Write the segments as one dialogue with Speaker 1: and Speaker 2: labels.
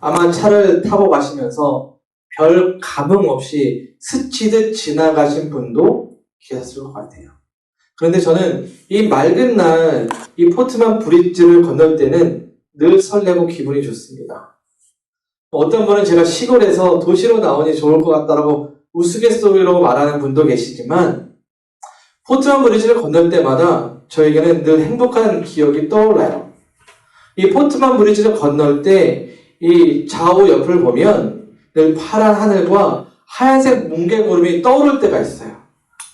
Speaker 1: 아마 차를 타고 가시면서 별 감흥 없이 스치듯 지나가신 분도 계셨을 것 같아요. 그런데 저는 이 맑은 날 이 포트만 브릿지를 건널 때는 늘 설레고 기분이 좋습니다. 어떤 분은 제가 시골에서 도시로 나오니 좋을 것 같다라고 우스갯소리로 말하는 분도 계시지만 포트만 브릿지를 건널 때마다 저에게는 늘 행복한 기억이 떠올라요. 이 포트만 브릿지를 건널 때 이 좌우 옆을 보면 늘 파란 하늘과 하얀색 뭉게구름이 떠오를 때가 있어요.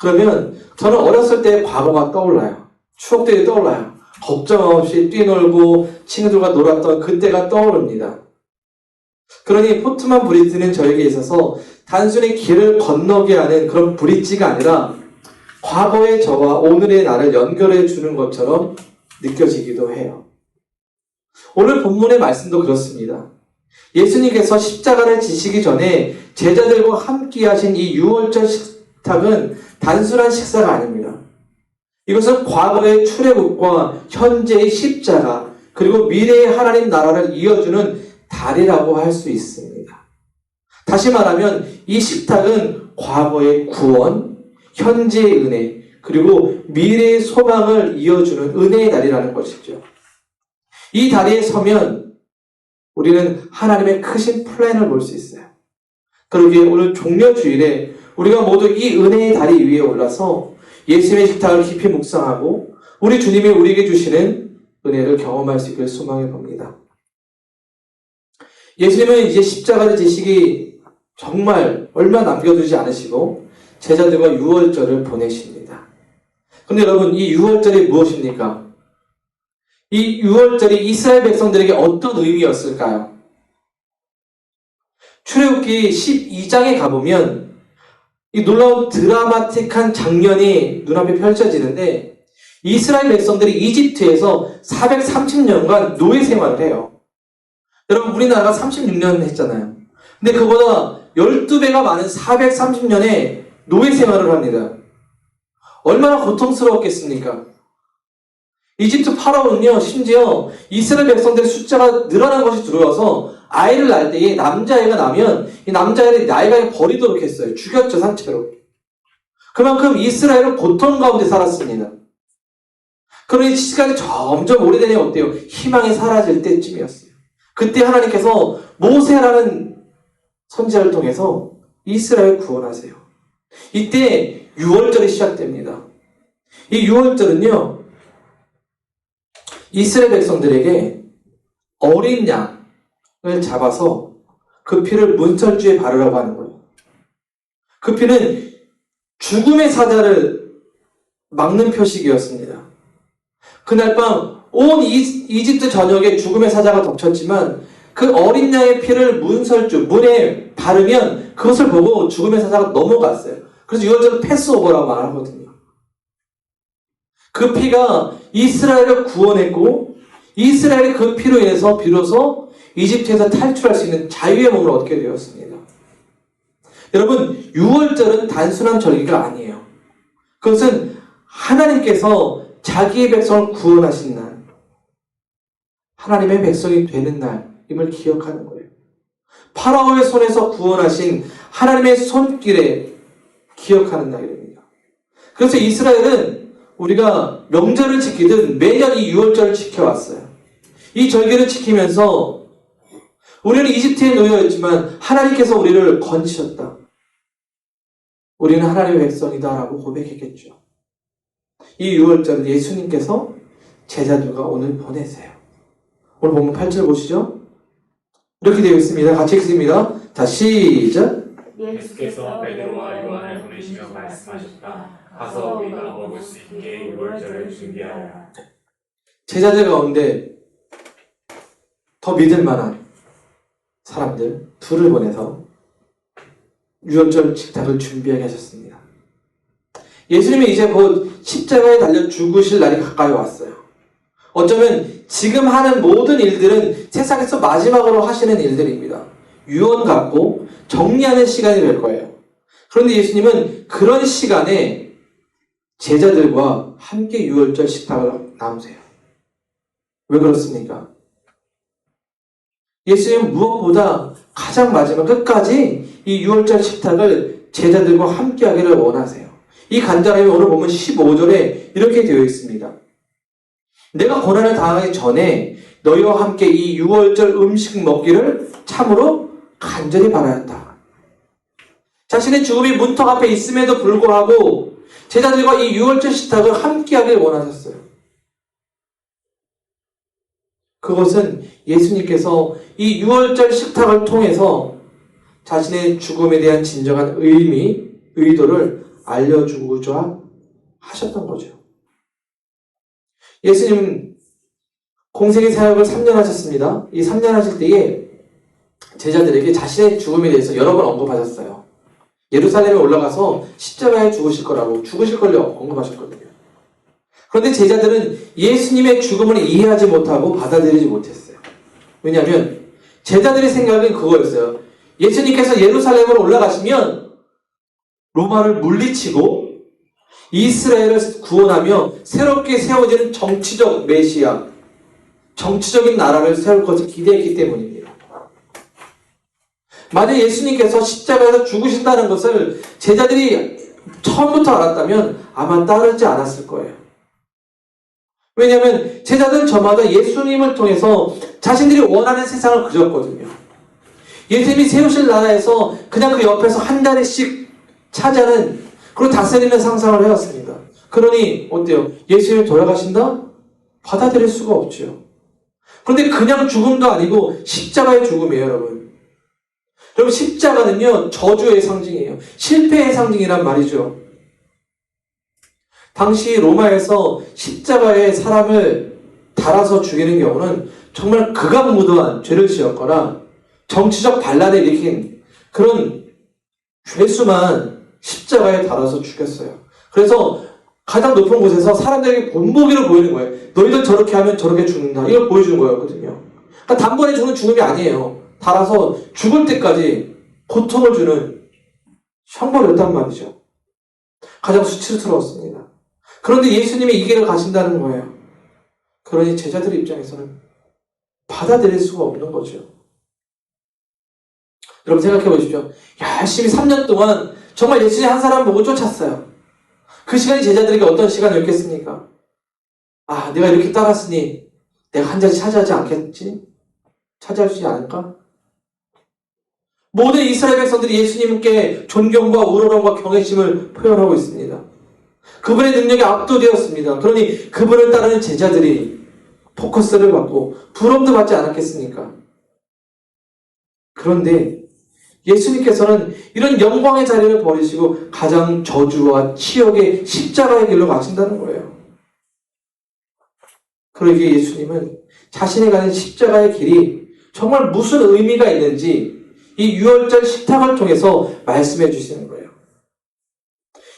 Speaker 1: 그러면 저는 어렸을 때의 과거가 떠올라요. 추억들이 떠올라요. 걱정 없이 뛰놀고 친구들과 놀았던 그때가 떠오릅니다. 그러니 포트만 브릿지는 저에게 있어서 단순히 길을 건너게 하는 그런 브릿지가 아니라 과거의 저와 오늘의 나를 연결해 주는 것처럼 느껴지기도 해요. 오늘 본문의 말씀도 그렇습니다. 예수님께서 십자가를 지시기 전에 제자들과 함께 하신 이 유월절 식탁은 단순한 식사가 아닙니다. 이것은 과거의 출애굽과 현재의 십자가 그리고 미래의 하나님 나라를 이어주는 다리라고 할 수 있습니다. 다시 말하면 이 식탁은 과거의 구원, 현재의 은혜, 그리고 미래의 소망을 이어주는 은혜의 다리라는 것이죠. 이 다리에 서면 우리는 하나님의 크신 플랜을 볼 수 있어요. 그러기에 오늘 종려 주일에 우리가 모두 이 은혜의 다리 위에 올라서 예수님의 식탁을 깊이 묵상하고 우리 주님이 우리에게 주시는 은혜를 경험할 수 있길 소망해 봅니다. 예수님은 이제 십자가를 지시기 정말 얼마 남겨두지 않으시고 제자들과 유월절을 보내십니다. 그런데 여러분 이 유월절이 무엇입니까? 이 유월절이 이스라엘 백성들에게 어떤 의미였을까요? 출애굽기 12장에 가보면 이 놀라운 드라마틱한 장면이 눈앞에 펼쳐지는데 이스라엘 백성들이 이집트에서 430년간 노예 생활을 해요. 여러분 우리나라가 36년 했잖아요. 근데 그보다 12배가 많은 430년의 노예 생활을 합니다. 얼마나 고통스러웠겠습니까? 이집트 파라오는요, 심지어 이스라엘 백성들의 숫자가 늘어난 것이 두려워서 아이를 낳을 때에 남자아이가 나면 이 남자아이를 나이가 버리도록 했어요. 죽였죠, 산채로. 그만큼 이스라엘은 고통 가운데 살았습니다. 그러니 시간이 점점 오래되니 어때요? 희망이 사라질 때쯤이었어요. 그때 하나님께서 모세라는 선지자를 통해서 이스라엘 구원하세요. 이때 6월절이 시작됩니다. 이 6월절은요, 이스라엘 백성들에게 어린 양을 잡아서 그 피를 문설주에 바르라고 하는 거예요. 그 피는 죽음의 사자를 막는 표식이었습니다. 그날 밤 온 이집트 전역에 죽음의 사자가 덮쳤지만 그 어린 양의 피를 문설주, 문에 바르면 그것을 보고 죽음의 사자가 넘어갔어요. 그래서 이걸 패스오버라고 말하거든요. 그 피가 이스라엘을 구원했고 이스라엘의 그 피로 인해서 비로소 이집트에서 탈출할 수 있는 자유의 몸을 얻게 되었습니다. 여러분, 6월절은 단순한 절기가 아니에요. 그것은 하나님께서 자기의 백성을 구원하신 날, 하나님의 백성이 되는 날임을 기억하는 거예요. 파라오의 손에서 구원하신 하나님의 손길에 기억하는 날입니다. 그래서 이스라엘은 우리가 명절을 지키듯 매년 이 6월절을 지켜왔어요. 이 절기를 지키면서 우리는 이집트에 놓여있지만 하나님께서 우리를 건지셨다. 우리는 하나님의 백성이다라고 고백했겠죠. 이 6월절을 예수님께서 제자들과 오늘 보내세요. 오늘 보면 8절 보시죠. 이렇게 되어 있습니다. 같이 읽습니다. 자, 시작.
Speaker 2: 예수께서 베드로와 요한을 보내시며 말씀하셨다. 가서 우리가 먹을 수 있게 유월절을 준비하라.
Speaker 1: 제자들 가운데 더 믿을 만한 사람들 둘을 보내서 유월절 식탁을 준비하게 하셨습니다. 예수님이 이제 곧 십자가에 달려 죽으실 날이 가까이 왔어요. 어쩌면 지금 하는 모든 일들은 세상에서 마지막으로 하시는 일들입니다. 유언 갖고 정리하는 시간이 될 거예요. 그런데 예수님은 그런 시간에 제자들과 함께 유월절 식탁을 나누세요. 왜 그렇습니까? 예수님은 무엇보다 가장 마지막 끝까지 이 유월절 식탁을 제자들과 함께 하기를 원하세요. 이 간절함이 오늘 보면 15절에 이렇게 되어 있습니다. 내가 고난을 당하기 전에 너희와 함께 이 유월절 음식 먹기를 참으로 간절히 바라였다. 자신의 죽음이 문턱 앞에 있음에도 불구하고 제자들과 이 유월절 식탁을 함께 하길 원하셨어요. 그것은 예수님께서 이 유월절 식탁을 통해서 자신의 죽음에 대한 진정한 의미, 의도를 알려주고자 하셨던 거죠. 예수님 공생의 사역을 3년 하셨습니다. 이 3년 하실 때에 제자들에게 자신의 죽음에 대해서 여러 번 언급하셨어요. 예루살렘에 올라가서 십자가에 죽으실 거라고 죽으실 걸로 언급하셨거든요. 그런데 제자들은 예수님의 죽음을 이해하지 못하고 받아들이지 못했어요. 왜냐하면 제자들의 생각은 그거였어요. 예수님께서 예루살렘으로 올라가시면 로마를 물리치고 이스라엘을 구원하며 새롭게 세워지는 정치적 메시아, 정치적인 나라를 세울 것을 기대했기 때문입니다. 만약 예수님께서 십자가에서 죽으신다는 것을 제자들이 처음부터 알았다면 아마 따르지 않았을 거예요. 왜냐하면 제자들은 저마다 예수님을 통해서 자신들이 원하는 세상을 그렸거든요. 예수님이 세우실 나라에서 그냥 그 옆에서 한 자리씩 차지하는 그리고 다스리는 상상을 해왔습니다. 그러니 어때요? 예수님이 돌아가신다? 받아들일 수가 없죠. 그런데 그냥 죽음도 아니고 십자가의 죽음이에요, 여러분. 여러분 십자가는요 저주의 상징이에요. 실패의 상징이란 말이죠. 당시 로마에서 십자가에 사람을 달아서 죽이는 경우는 정말 극악무도한 죄를 지었거나 정치적 반란을 일으킨 그런 죄수만 십자가에 달아서 죽였어요. 그래서 가장 높은 곳에서 사람들에게 본보기를 보이는 거예요. 너희들 저렇게 하면 저렇게 죽는다. 이걸 보여주는 거였거든요. 그러니까 단번에 죽는 죽음이 아니에요. 달아서 죽을 때까지 고통을 주는 형벌이었단 말이죠. 가장 수치스러웠습니다. 그런데 예수님이 이 길을 가신다는 거예요. 그러니 제자들 입장에서는 받아들일 수가 없는 거죠. 여러분 생각해 보십시오. 열심히 3년 동안 정말 예수님 한 사람 보고 쫓았어요. 그 시간이 제자들에게 어떤 시간이었겠습니까? 아, 내가 이렇게 따랐으니 내가 한 자리 차지하지 않겠지? 차지하지 않을까? 모든 이스라엘 백성들이 예수님께 존경과 우러럼과 경외심을 표현하고 있습니다. 그분의 능력이 압도되었습니다. 그러니 그분을 따르는 제자들이 포커스를 받고 부름도 받지 않았겠습니까? 그런데 예수님께서는 이런 영광의 자리를 버리시고 가장 저주와 치욕의 십자가의 길로 가신다는 거예요. 그러기에 예수님은 자신이 가는 십자가의 길이 정말 무슨 의미가 있는지 이 유월절 식탁을 통해서 말씀해 주시는 거예요.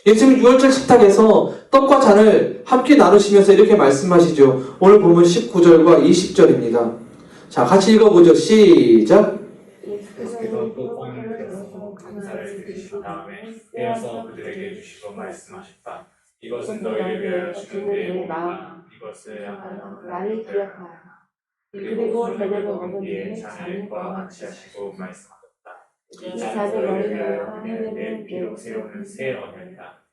Speaker 1: 예수님 유월절 식탁에서 떡과 잔을 함께 나누시면서 이렇게 말씀하시죠. 오늘 보면 19절과 20절입니다. 자, 같이 읽어보죠. 시작.
Speaker 2: 이것은 너희를 위하여 주는. 이것을
Speaker 3: 나를 기억하라.
Speaker 2: 그리고 저녁을 먹은 뒤에 잔을 과 같이 하시고 말씀하셨다. 세우는 새 언약이다.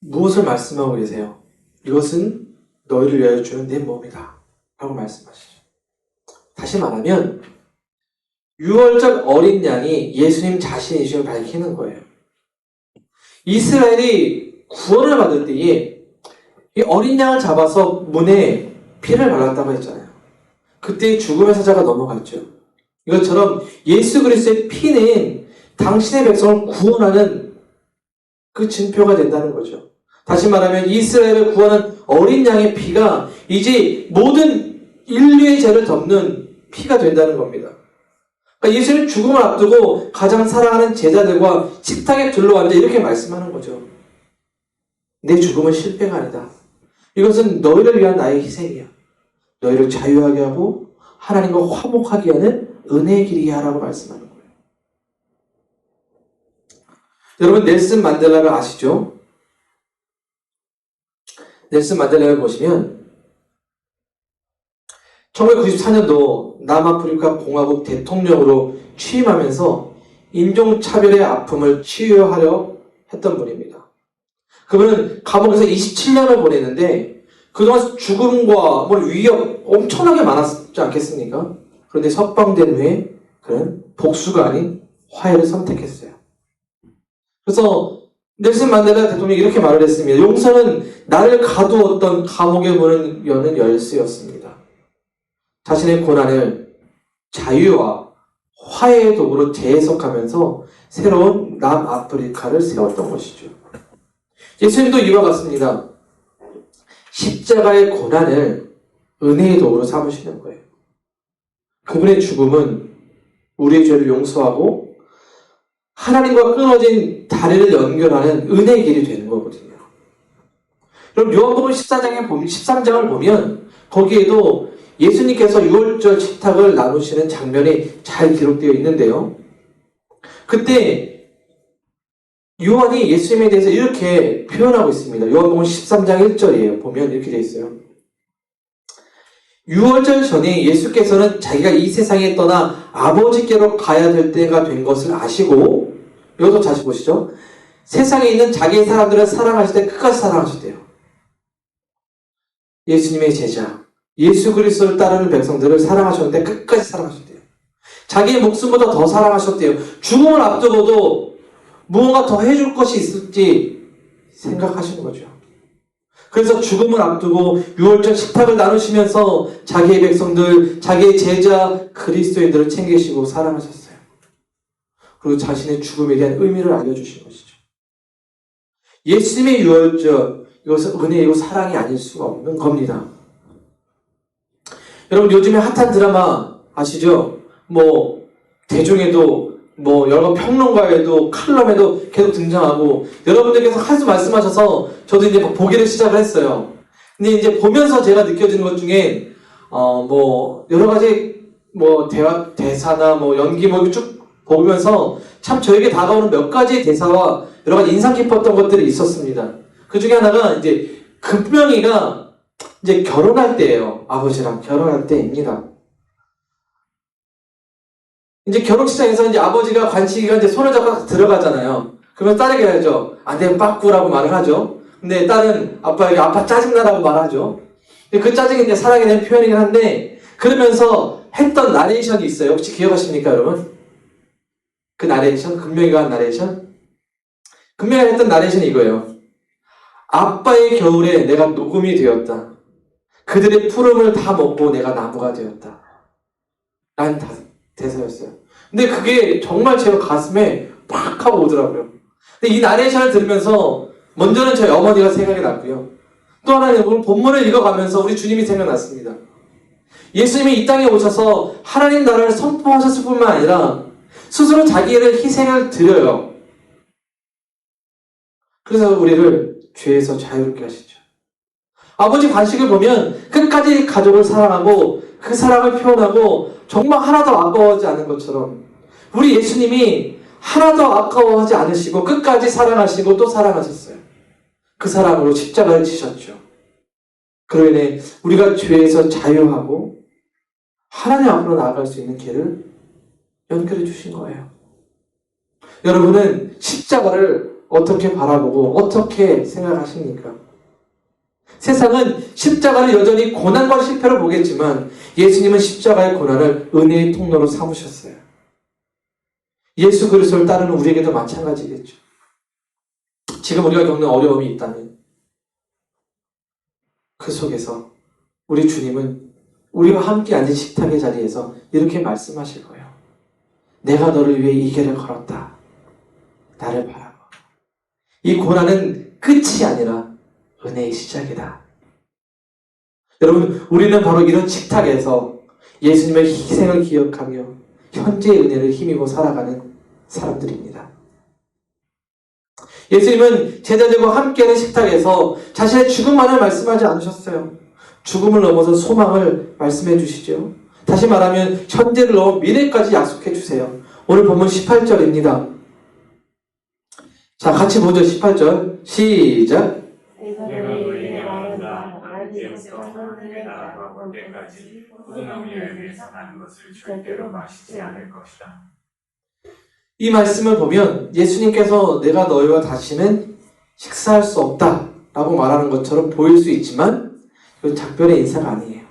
Speaker 1: 무엇을 말씀하고 계세요? 이것은 너희를 위하여 주는 내 몸이다. 라고 말씀하시죠. 다시 말하면, 6월절 어린 양이 예수님 자신이심을 밝히는 거예요. 이스라엘이 구원을 받을 때에 이 어린 양을 잡아서 문에 피를 발랐다고 했잖아요. 그때 죽음의 사자가 넘어갔죠. 이것처럼 예수 그리스도의 피는 당신의 백성을 구원하는 그 증표가 된다는 거죠. 다시 말하면 이스라엘을 구하는 어린 양의 피가 이제 모든 인류의 죄를 덮는 피가 된다는 겁니다. 그러니까 예수님 죽음을 앞두고 가장 사랑하는 제자들과 식탁에 둘러앉아 이렇게 말씀하는 거죠. 내 죽음은 실패가 아니다. 이것은 너희를 위한 나의 희생이야. 너희를 자유하게 하고 하나님과 화목하게 하는 은혜의 길이야 라고 말씀하는 거예요. 여러분 넬슨 만델라를 아시죠? 넬슨 만델라를 보시면 1994년도 남아프리카 공화국 대통령으로 취임하면서 인종차별의 아픔을 치유하려 했던 분입니다. 그분은 감옥에서 27년을 보냈는데 그동안 죽음과 뭐 위협 엄청나게 많았지 않겠습니까? 그런데 석방된 후에 그는 복수가 아닌 화해를 선택했어요. 그래서 넬슨 만델라 대통령이 이렇게 말을 했습니다. 용서는 나를 가두었던 감옥의 문을 여는 열쇠였습니다. 자신의 고난을 자유와 화해의 도구로 재해석하면서 새로운 남아프리카를 세웠던 것이죠. 예수님도 이와 같습니다. 십자가의 고난을 은혜의 도구로 삼으시는 거예요. 그분의 죽음은 우리의 죄를 용서하고 하나님과 끊어진 다리를 연결하는 은혜의 길이 되는 거거든요. 그럼 요한복음 14장에 보면 13장을 보면 거기에도 예수님께서 유월절 식탁을 나누시는 장면이 잘 기록되어 있는데요. 그때 요한이 예수님에 대해서 이렇게 표현하고 있습니다. 요한복음 13장 1절이에요. 보면 이렇게 되어 있어요. 6월절 전에 예수께서는 자기가 이 세상에 떠나 아버지께로 가야 될 때가 된 것을 아시고 이것도 다시 보시죠. 세상에 있는 자기의 사람들을 사랑하실 때 끝까지 사랑하셨대요. 예수님의 제자, 예수 그리스도를 따르는 백성들을 사랑하셨는데 끝까지 사랑하셨대요. 자기의 목숨보다 더 사랑하셨대요. 죽음을 앞두고도 무언가 더 해줄 것이 있을지 생각하시는 거죠. 그래서 죽음을 앞두고 유월절 식탁을 나누시면서 자기의 백성들, 자기의 제자 그리스도인들을 챙기시고 사랑하셨어요. 그리고 자신의 죽음에 대한 의미를 알려주신 것이죠. 예수님의 유월절, 이것은 은혜이고 사랑이 아닐 수가 없는 겁니다. 여러분 요즘에 핫한 드라마 아시죠? 뭐 대중에도 뭐 여러 평론가에도 칼럼에도 계속 등장하고 여러분들께서 하도 말씀하셔서 저도 이제 보기를 시작을 했어요. 근데 이제 보면서 제가 느껴지는 것 중에 어 뭐 여러 가지 뭐 대화 대사나 뭐 연기 뭐 쭉 보면서 참 저에게 다가오는 몇 가지 대사와 여러 가지 인상 깊었던 것들이 있었습니다. 그 중에 하나가 이제 금명이가 이제 결혼할 때예요. 아버지랑 결혼할 때입니다. 이제 결혼식장에서 이제 아버지가 관치기가 이제 손을 잡고 들어가잖아요. 그러면 딸에게 해야죠. 안 되면 빠꾸라고 말을 하죠. 근데 딸은 아빠에게 아빠 짜증나라고 말하죠. 근데 그 짜증이 이제 사랑에 대한 표현이긴 한데, 그러면서 했던 나레이션이 있어요. 혹시 기억하십니까, 여러분? 그 나레이션? 금명이가 한 나레이션? 금명이가 했던 나레이션이 이거예요. 아빠의 겨울에 내가 녹음이 되었다. 그들의 푸름을 다 먹고 내가 나무가 되었다. 라는 다- 대사였어요. 근데 그게 정말 제 가슴에 팍 하고 오더라고요. 근데 이 나레이션을 들으면서 먼저는 저희 어머니가 생각이 났고요. 또 하나는 오늘 본문을 읽어가면서 우리 주님이 생각났습니다. 예수님이 이 땅에 오셔서 하나님 나라를 선포하셨을 뿐만 아니라 스스로 자기를 희생을 드려요. 그래서 우리를 죄에서 자유롭게 하시죠. 아버지 관식을 보면 끝까지 가족을 사랑하고 그 사랑을 표현하고 정말 하나도 아까워하지 않은 것처럼 우리 예수님이 하나도 아까워하지 않으시고 끝까지 사랑하시고 또 사랑하셨어요. 그 사랑으로 십자가를 지셨죠. 그로 인해 우리가 죄에서 자유하고 하나님 앞으로 나아갈 수 있는 길을 연결해 주신 거예요. 여러분은 십자가를 어떻게 바라보고 어떻게 생각하십니까? 세상은 십자가를 여전히 고난과 실패로 보겠지만 예수님은 십자가의 고난을 은혜의 통로로 삼으셨어요. 예수 그리스도를 따르는 우리에게도 마찬가지겠죠. 지금 우리가 겪는 어려움이 있다면 그 속에서 우리 주님은 우리와 함께 앉은 식탁의 자리에서 이렇게 말씀하실 거예요. 내가 너를 위해 이 길을 걸었다. 나를 바라봐. 이 고난은 끝이 아니라 은혜의 시작이다. 여러분, 우리는 바로 이런 식탁에서 예수님의 희생을 기억하며 현재의 은혜를 힘입어 살아가는 사람들입니다. 예수님은 제자들과 함께하는 식탁에서 자신의 죽음만을 말씀하지 않으셨어요. 죽음을 넘어서 소망을 말씀해 주시죠. 다시 말하면 현재를 넘어 미래까지 약속해 주세요. 오늘 본문 18절입니다. 자, 같이 보죠. 18절. 시작.
Speaker 3: 내가 너희에게 말한다.
Speaker 2: 하나님께서 하늘에 먹을 때까지 포도나무 열매에서 나는 것을 절대로 마시지 않을 것이다.
Speaker 1: 이 말씀을 보면 예수님께서 내가 너희와 다시는 식사할 수 없다 라고 말하는 것처럼 보일 수 있지만 이건 작별의 인사가 아니에요.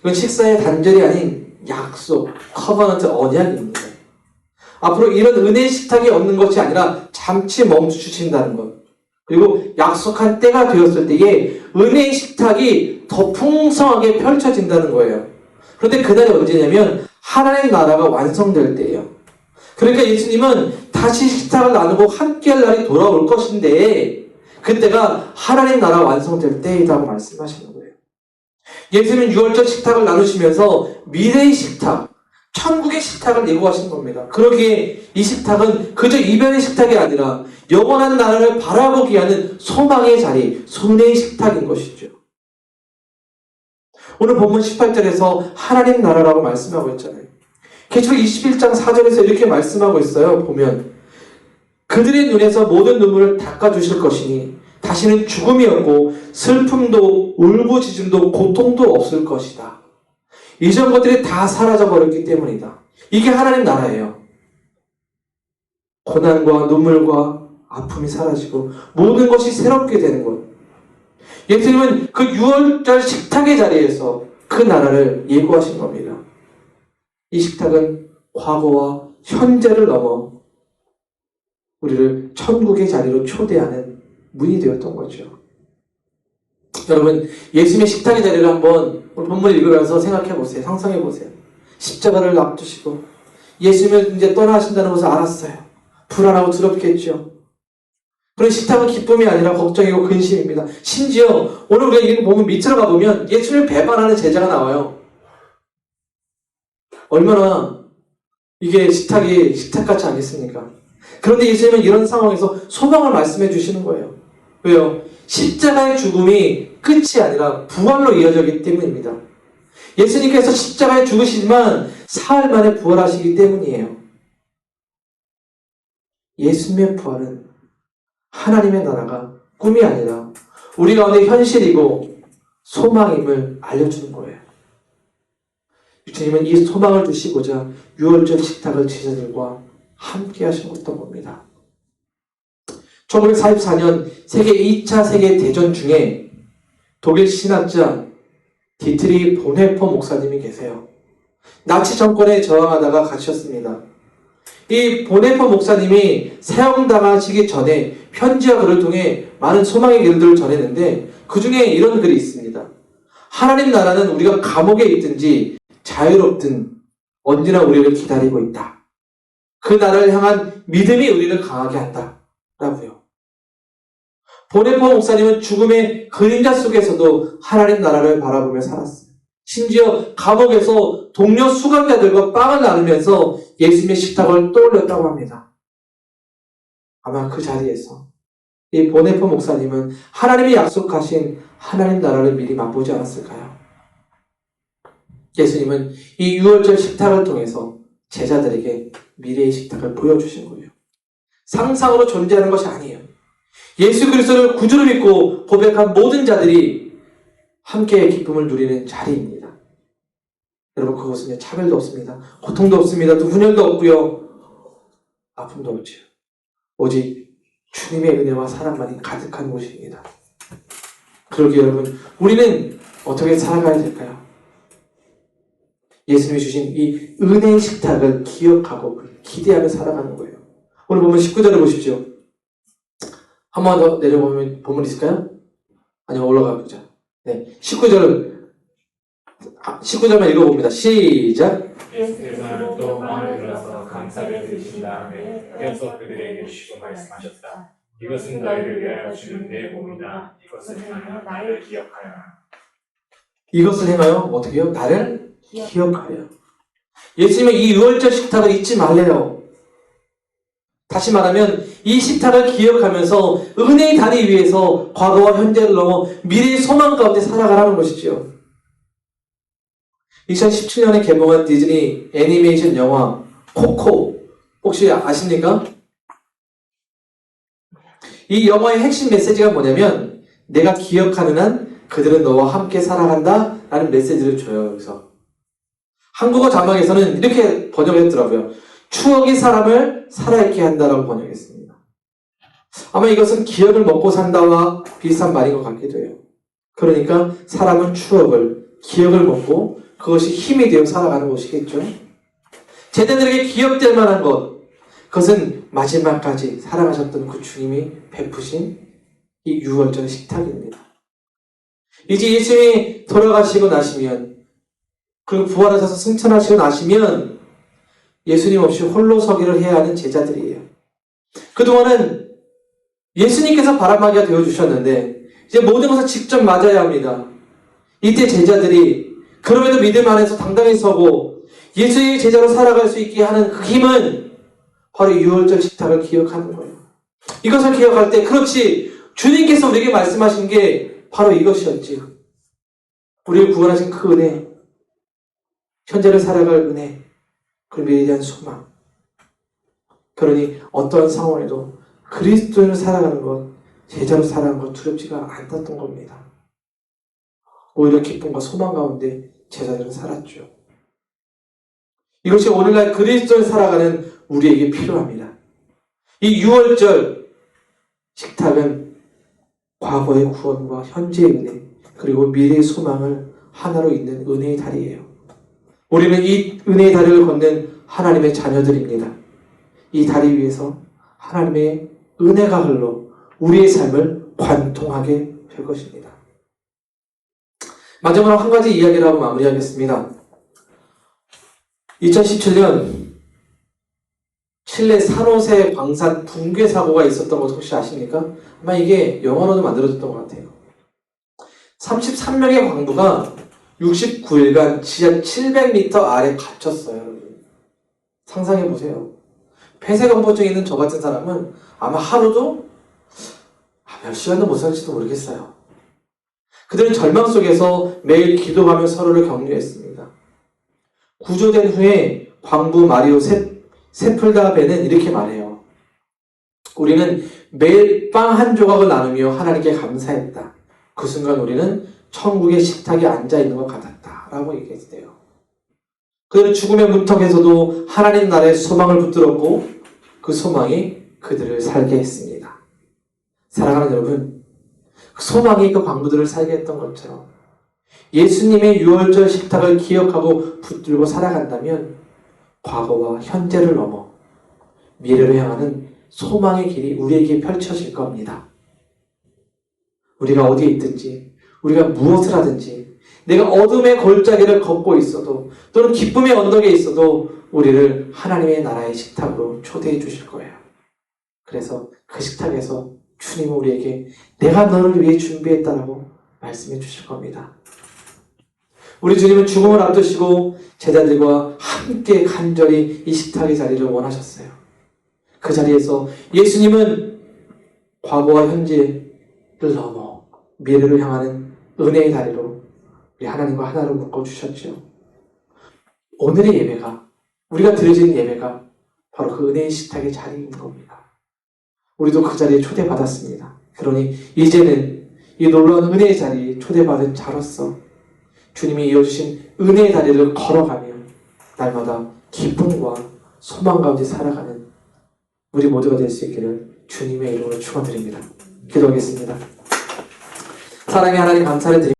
Speaker 1: 이건 식사의 단절이 아닌 약속, 커버넌트 언약입니다. 앞으로 이런 은혜의 식탁이 없는 것이 아니라 잠시 멈추신다는 것. 그리고 약속한 때가 되었을 때에 은혜의 식탁이 더 풍성하게 펼쳐진다는 거예요. 그런데 그날이 언제냐면 하나님의 나라가 완성될 때예요. 그러니까 예수님은 다시 식탁을 나누고 함께할 날이 돌아올 것인데 그때가 하나님 나라 완성될 때이라고 말씀하시는 거예요. 예수님은 6월절 식탁을 나누시면서 미래의 식탁, 천국의 식탁을 예고하신 겁니다. 그러기에 이 식탁은 그저 이별의 식탁이 아니라 영원한 나라를 바라보게 하는 소망의 자리, 손해의 식탁인 것이죠. 오늘 본문 18절에서 하나님 나라라고 말씀하고 있잖아요. 계시록 21장 4절에서 이렇게 말씀하고 있어요. 보면 그들의 눈에서 모든 눈물을 닦아주실 것이니 다시는 죽음이 없고 슬픔도 울부짖음도 고통도 없을 것이다. 이전 것들이 다 사라져 버렸기 때문이다. 이게 하나님 나라예요. 고난과 눈물과 아픔이 사라지고 모든 것이 새롭게 되는 것. 예수님은 그 6월절 식탁의 자리에서 그 나라를 예고하신 겁니다. 이 식탁은 과거와 현재를 넘어 우리를 천국의 자리로 초대하는 문이 되었던 거죠. 여러분, 예수님의 식탁의 자리를 한번 본문을 읽으면서 생각해 보세요. 상상해 보세요. 십자가를 앞두시고 예수님을 이제 떠나신다는 것을 알았어요. 불안하고 두렵겠죠. 그런 식탁은 기쁨이 아니라 걱정이고 근심입니다. 심지어 오늘 우리가 이거 보면 밑으로 가보면 예수님을 배반하는 제자가 나와요. 얼마나 이게 식탁이 식탁 같지 않겠습니까? 그런데 예수님은 이런 상황에서 소망을 말씀해 주시는 거예요. 왜요? 십자가의 죽음이 끝이 아니라 부활로 이어졌기 때문입니다. 예수님께서 십자가에 죽으시지만 사흘 만에 부활하시기 때문이에요. 예수님의 부활은 하나님의 나라가 꿈이 아니라 우리 가운데 현실이고 소망임을 알려주는 거예요. 주님은 이 소망을 주시고자 6월절 식탁을 제자들과 함께 하셨던 겁니다. 1944년 세계 2차 세계 대전 중에 독일 신학자 디트리 보네퍼 목사님이 계세요. 나치 정권에 저항하다가 가셨습니다. 이 보네퍼 목사님이 사형당하시기 전에 편지와 글을 통해 많은 소망의 길들을 전했는데 그 중에 이런 글이 있습니다. 하나님 나라는 우리가 감옥에 있든지 자유롭든 언제나 우리를 기다리고 있다. 그 나라를 향한 믿음이 우리를 강하게 한다. 라고요. 보네퍼 목사님은 죽음의 그림자 속에서도 하나님 나라를 바라보며 살았어요. 심지어 감옥에서 동료 수감자들과 빵을 나누면서 예수님의 식탁을 떠올렸다고 합니다. 아마 그 자리에서 이 보네퍼 목사님은 하나님이 약속하신 하나님 나라를 미리 맛보지 않았을까요? 예수님은 이 6월절 식탁을 통해서 제자들에게 미래의 식탁을 보여주신 거예요. 상상으로 존재하는 것이 아니에요. 예수 그리스도를 구주로 믿고 고백한 모든 자들이 함께 기쁨을 누리는 자리입니다. 여러분 그것은 차별도 없습니다. 고통도 없습니다. 또 분열도 없고요. 아픔도 없죠. 오직 주님의 은혜와 사랑만이 가득한 곳입니다. 그러기 여러분 우리는 어떻게 살아가야 될까요? 예수님이 주신 이 은혜의 식탁을 기억하고 기대하며 살아가는 거예요. 오늘 보면 19절을 보십시오. 한 번 더 내려보면 본문 있을까요? 아니면 올라가 보자. 네. 19절, 19절만 읽어봅니다. 시작.
Speaker 2: 예수께서는 또 마음을 들어서 감사를 드리신 다음에 이어서 그들에게 주시고 말씀하셨다. 이것은 너희를 위하여 주는 내 몸이다. 이것을 행하여 나를 기억하여라.
Speaker 1: 이것을 행하여 어떻게 해요? 나를 기억하여. 예수님의 이 유월절 식탁을 잊지 말래요. 다시 말하면 이 식탁을 기억하면서 은혜의 다리 위에서 과거와 현재를 넘어 미래의 소망 가운데 살아가라는 것이죠. 2017년에 개봉한 디즈니 애니메이션 영화 코코 혹시 아십니까? 이 영화의 핵심 메시지가 뭐냐면 내가 기억하는 한 그들은 너와 함께 살아간다 라는 메시지를 줘요, 여기서. 한국어 자막에서는 이렇게 번역했더라고요. 추억이 사람을 살아있게 한다라고 번역했습니다. 아마 이것은 기억을 먹고 산다와 비슷한 말인 것 같기도 해요. 그러니까 사람은 추억을, 기억을 먹고 그것이 힘이 되어 살아가는 것이겠죠. 제자들에게 기억될 만한 것, 그것은 마지막까지 살아가셨던 그 주님이 베푸신 이 유월절 식탁입니다. 이제 예수님이 돌아가시고 나시면, 그리고 부활하셔서 승천하시고 나시면, 예수님 없이 홀로 서기를 해야 하는 제자들이에요. 그동안은 예수님께서 바람막이가 되어주셨는데, 이제 모든 것을 직접 맞아야 합니다. 이때 제자들이 그럼에도 믿음 안에서 당당히 서고 예수의 제자로 살아갈 수 있게 하는 그 힘은 바로 유월절 식탁을 기억하는 거예요. 이것을 기억할 때, 그렇지, 주님께서 우리에게 말씀하신 게 바로 이것이었지. 우리를 구원하신 그 은혜, 현재를 살아갈 은혜, 그 미래에 대한 소망. 그러니 어떠한 상황에도 그리스도인을 살아가는 것, 제자로 살아가는 것 두렵지가 않았던 겁니다. 오히려 기쁨과 소망 가운데 제자들은 살았죠. 이것이 오늘날 그리스도를 살아가는 우리에게 필요합니다. 이 6월절 식탁은 과거의 구원과 현재의 은혜, 그리고 미래의 소망을 하나로 잇는 은혜의 다리예요. 우리는 이 은혜의 다리를 걷는 하나님의 자녀들입니다. 이 다리 위에서 하나님의 은혜가 흘러 우리의 삶을 관통하게 될 것입니다. 마지막으로 한 가지 이야기를 하고 마무리하겠습니다. 2017년 칠레 산호세 광산 붕괴 사고가 있었던 것 혹시 아십니까? 아마 이게 영화로도 만들어졌던 것 같아요. 33명의 광부가 69일간 지하 700m 아래 갇혔어요. 여러분. 상상해 보세요. 폐쇄공포증 있는 저 같은 사람은 아마 하루도 아, 몇 시간도 못 살지도 모르겠어요. 그들은 절망 속에서 매일 기도하며 서로를 격려했습니다. 구조된 후에 광부 마리오 세, 세풀다베는 이렇게 말해요. 우리는 매일 빵 한 조각을 나누며 하나님께 감사했다. 그 순간 우리는 천국의 식탁에 앉아 있는 것 같았다. 라고 얘기했대요. 그들은 죽음의 문턱에서도 하나님 나라의 소망을 붙들었고 그 소망이 그들을 살게 했습니다. 사랑하는 여러분, 그 소망이 그 광부들을 살게 했던 것처럼 예수님의 유월절 식탁을 기억하고 붙들고 살아간다면 과거와 현재를 넘어 미래를 향하는 소망의 길이 우리에게 펼쳐질 겁니다. 우리가 어디에 있든지, 우리가 무엇을 하든지, 내가 어둠의 골짜기를 걷고 있어도, 또는 기쁨의 언덕에 있어도, 우리를 하나님의 나라의 식탁으로 초대해 주실 거예요. 그래서 그 식탁에서 주님은 우리에게 내가 너를 위해 준비했다라고 말씀해 주실 겁니다. 우리 주님은 죽음을 앞두시고 제자들과 함께 간절히 이 식탁의 자리를 원하셨어요. 그 자리에서 예수님은 과거와 현재를 넘어 미래를 향하는 은혜의 다리로 우리 하나님과 하나로 묶어주셨죠. 오늘의 예배가, 우리가 드려지는 예배가 바로 그 은혜의 식탁의 자리인 겁니다. 우리도 그 자리에 초대받았습니다. 그러니 이제는 이 놀라운 은혜의 자리에 초대받은 자로서 주님이 이어주신 은혜의 다리를 걸어가며 날마다 기쁨과 소망 가운데 살아가는 우리 모두가 될 수 있기를 주님의 이름으로 축원드립니다. 기도하겠습니다. 사랑의 하나님 감사를 드립니다.